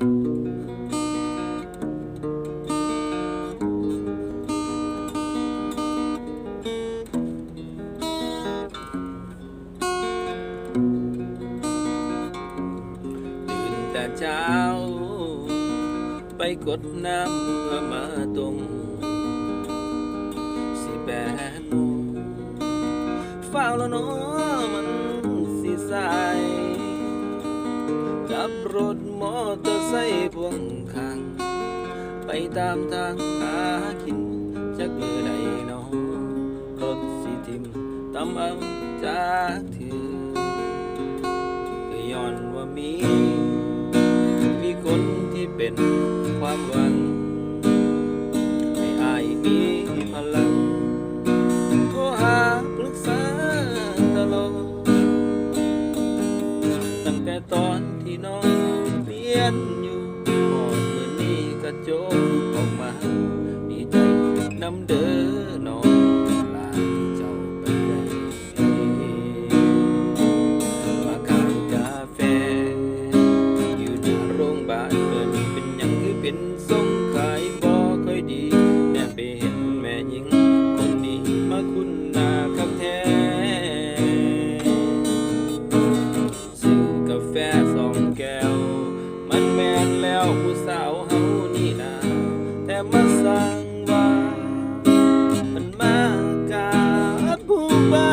ตื่นแต่เช้า ไปกดน้ำเพื่อมาต้มสิแปดโมงฟ้าแล้วนาะมัน บรถมอเตอร์ไซค์พ่วงข้าง ไปตามทางหากินจากมือใดเนาะรถสิทิมตำเอาจากเธอก็ย้อนว่ามี มีคนที่เป็นความหวังให้อายมีพลังโทรหาปรึกษาตลอดตั้งแต่ตอน ที่น้องเรียนอยู่หอดมือนี้ก็จมออกมาดีใจนำเด้อันแล้วผู้สาวเฮานี่นะแต่มาสั่งว่า มันมากาบผู้บ้า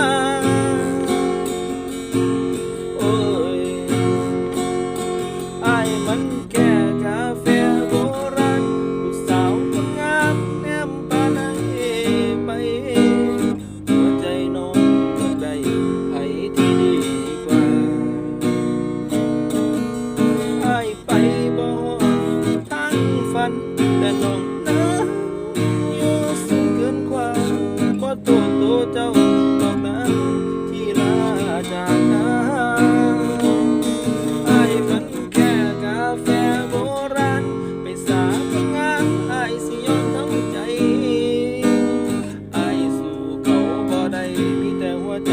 โอ้ยไอ้มันแค่กาแฟางฝันแต่น้องนั้นอยู่สูงเกินกว่าบ่โตโตเจ้าดอกนะที่ลาจากกันไอ้มันแค่กาแฟโบราณไปสาคนงานไอ้สิยอมทั้งใจไอ้สู้เขาบ่ได้มีแต่หัวใจ